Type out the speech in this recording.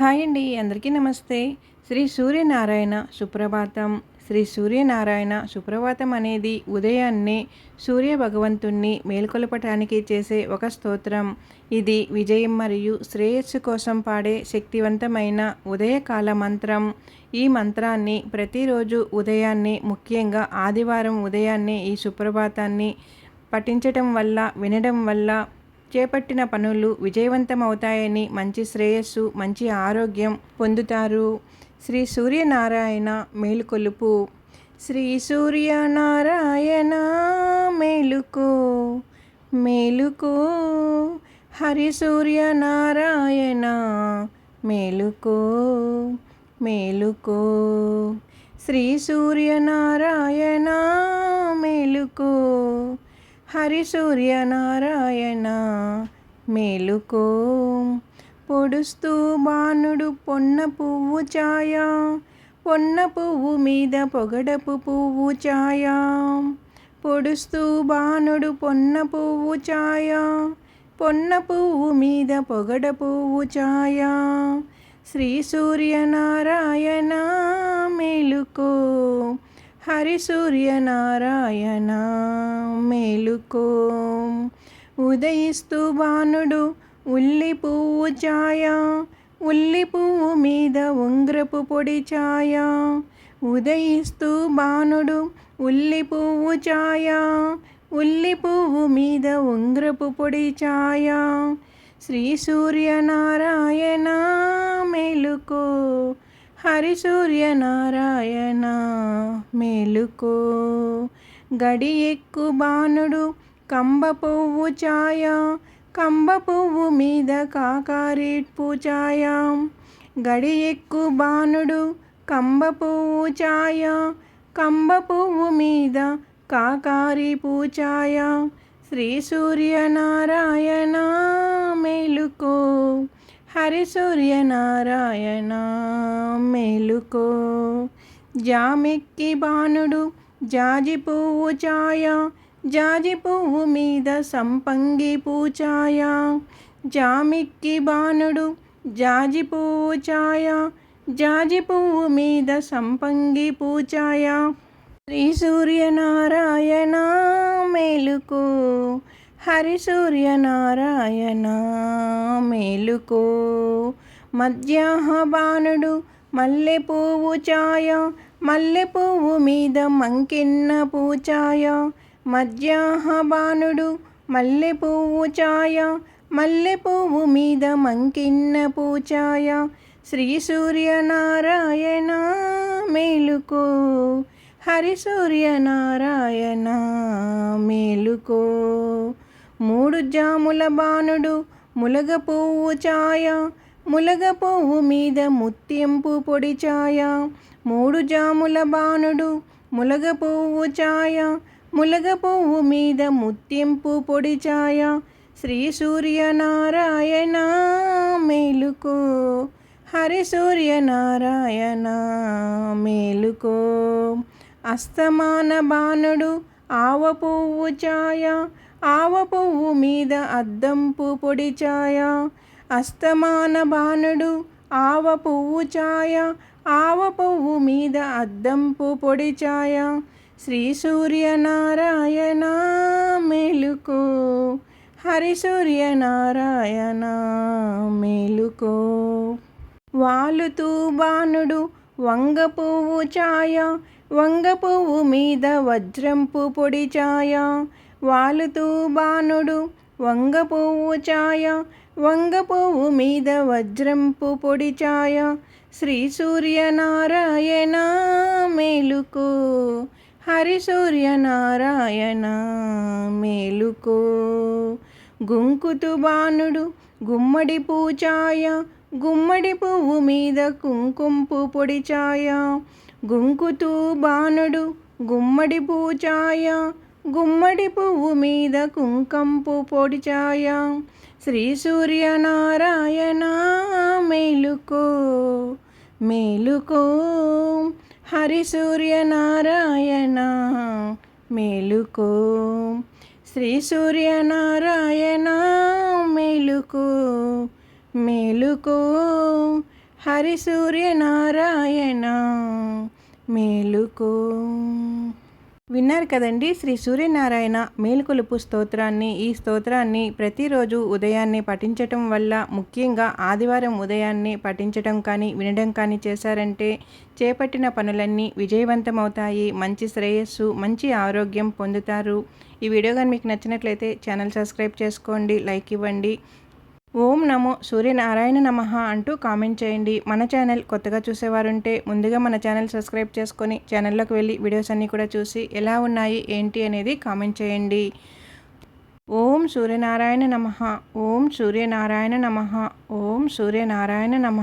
Hi అండి అందరికీ నమస్తే. శ్రీ సూర్యనారాయణ సుప్రభాతం. శ్రీ సూర్యనారాయణ సుప్రభాతం అనేది ఉదయాన్నే సూర్య భగవంతుణ్ణి మేల్కొలపటానికి చేసే ఒక స్తోత్రం. ఇది విజయం మరియు శ్రేయస్సు కోసం పాడే శక్తివంతమైన ఉదయకాల మంత్రం. ఈ మంత్రాన్ని ప్రతిరోజు ఉదయాన్నే ముఖ్యంగా ఆదివారం ఉదయాన్నే ఈ సుప్రభాతాన్ని పఠించటం వల్ల వినడం వల్ల చేపట్టిన పనులు విజయవంతమవుతాయని మంచి శ్రేయస్సు మంచి ఆరోగ్యం పొందుతారు. శ్రీ సూర్యనారాయణ మేలుకొలుపు. శ్రీ సూర్యనారాయణ మేలుకో మేలుకో. హరి సూర్యనారాయణ మేలుకో మేలుకో. శ్రీ సూర్యనారాయణ మేలుకో. హరి సూర్యనారాయణ మేలుకో. పొడుస్తూ బాణుడు పొన్న పువ్వు ఛాయ పొన్న పువ్వు మీద పొగడపు పువ్వు ఛాయ. పొడుస్తూ బాణుడు పొన్న పువ్వు ఛాయ పొన్న పువ్వు మీద పొగడ పువ్వు ఛాయ. శ్రీ సూర్యనారాయణ మేలుకో. హరి సూర్యనారాయణ మేలుకో. ఉదయిస్తూ బాణుడు ఉల్లి పువ్వు ఛాయ ఉల్లి పువ్వు మీద ఉంగ్రపు పొడి ఛాయ ఉదయిస్తూ బాణుడు ఉల్లి పువ్వు ఛాయ ఉల్లి పువ్వు మీద ఉంగ్రపు పొడి ఛాయ శ్రీ సూర్యనారాయణ మేలుకో. హరి సూర్యనారాయణ మేలుకో. గడి ఎక్కు బాణుడు కంబ పువ్వు ఛాయ కంబ పువ్వు మీద కాకారి ఛాయ గడి ఎక్కు బాణుడు కంబ పువ్వు ఛాయ కంబ పువ్వు మీద కాకారి పూచాయ శ్రీ సూర్యనారాయణ మేలుకో. హరి సూర్యనారాయణ మేలుకో. జామెక్కి బాణుడు జాజి పువ్వు ఛాయ జాజి పువ్వు మీద సంపంగి పూచాయ. జామిక్కి బాణుడు జాజి పువ్వు ఛాయ జాజి పువ్వు మీద సంపంగి పూచాయ. శ్రీ సూర్యనారాయణ మేలుకో. హరి సూర్యనారాయణ మేలుకో. మధ్యాహ బాణుడు మల్లె పువ్వు ఛాయ మల్లె పువ్వు మీద మంకిన్న పూచాయ. మధ్యాహ బాణుడు మల్లె పువ్వు ఛాయ మల్లె పువ్వు మీద మంకిన్న పూచాయ. శ్రీ సూర్యనారాయణ మేలుకో. హరి సూర్యనారాయణ మేలుకో. మూడు జాముల బాణుడు ములగ పువ్వు ఛాయ ములగ పువ్వు మీద ముత్యంపు పొడి ఛాయ మూడు జాముల బాణుడు ములగ పువ్వు ఛాయ ములగ పువ్వు మీద ముత్యంపు పొడి ఛాయ శ్రీ సూర్యనారాయణ మేలుకో హరి సూర్యనారాయణ మేలుకో. అస్తమాన బాణుడు ఆవ పువ్వు ఛాయ ఆవ పువ్వు మీద అద్దంపు పొడి ఛాయ. అస్తమాన బాణుడు ఆవ పువ్వు ఛాయ. ఆవ పువ్వు మీద అద్దంపు పొడి ఛాయ. శ్రీ సూర్యనారాయణ మేలుకో. హరి సూర్యనారాయణ మేలుకో. వాలుతూ బాణుడు వంగ పువ్వు ఛాయ. వంగ పువ్వు మీద వజ్రంపు పొడి ఛాయ. వాలుతూ బాణుడు వంగ పువ్వు ఛాయ వంగ పువ్వు మీద వజ్రంపు పొడి ఛాయ. శ్రీ సూర్యనారాయణ మేలుకో హరి సూర్యనారాయణ మేలుకో. గుంకుతు బాణుడు గుమ్మడి పూచాయ గుమ్మడి పువ్వు మీద కుంకుంపు పొడి ఛాయ. గుంకుతూ బాణుడు గుమ్మడి పూచాయ గుమ్మడి పువ్వు మీద కుంకంపు పొడి ఛాయ. శ్రీ సూర్యనారాయణ మేలుకో మేలుకో. హరి సూర్యనారాయణ మేలుకో. శ్రీ సూర్యనారాయణ మేలుకో మేలుకో. హరి సూర్యనారాయణ మేలుకో. విన్నారు కదండి శ్రీ సూర్యనారాయణ మేలుకొలుపు స్తోత్రాన్ని. ఈ స్తోత్రాన్ని ప్రతిరోజు ఉదయాన్నే పఠించటం వల్ల ముఖ్యంగా ఆదివారం ఉదయాన్నే పఠించటం కానీ వినడం కానీ చేశారంటే చేపట్టిన పనులన్నీ విజయవంతమవుతాయి. మంచి శ్రేయస్సు మంచి ఆరోగ్యం పొందుతారు. ఈ వీడియో కానీ మీకు నచ్చినట్లయితే ఛానల్ సబ్స్క్రైబ్ చేసుకోండి లైక్ ఇవ్వండి. ఓం నమో సూర్యనారాయణ నమ అంటూ కామెంట్ చేయండి. మన ఛానల్ కొత్తగా చూసేవారుంటే ముందుగా మన ఛానల్ సబ్స్క్రైబ్ చేసుకొని ఛానల్లోకి వెళ్ళి వీడియోస్ అన్నీ కూడా చూసి ఎలా ఉన్నాయి ఏంటి అనేది కామెంట్ చేయండి. ఓం సూర్యనారాయణ నమ ఓం సూర్యనారాయణ నమ ఓం సూర్యనారాయణ నమ.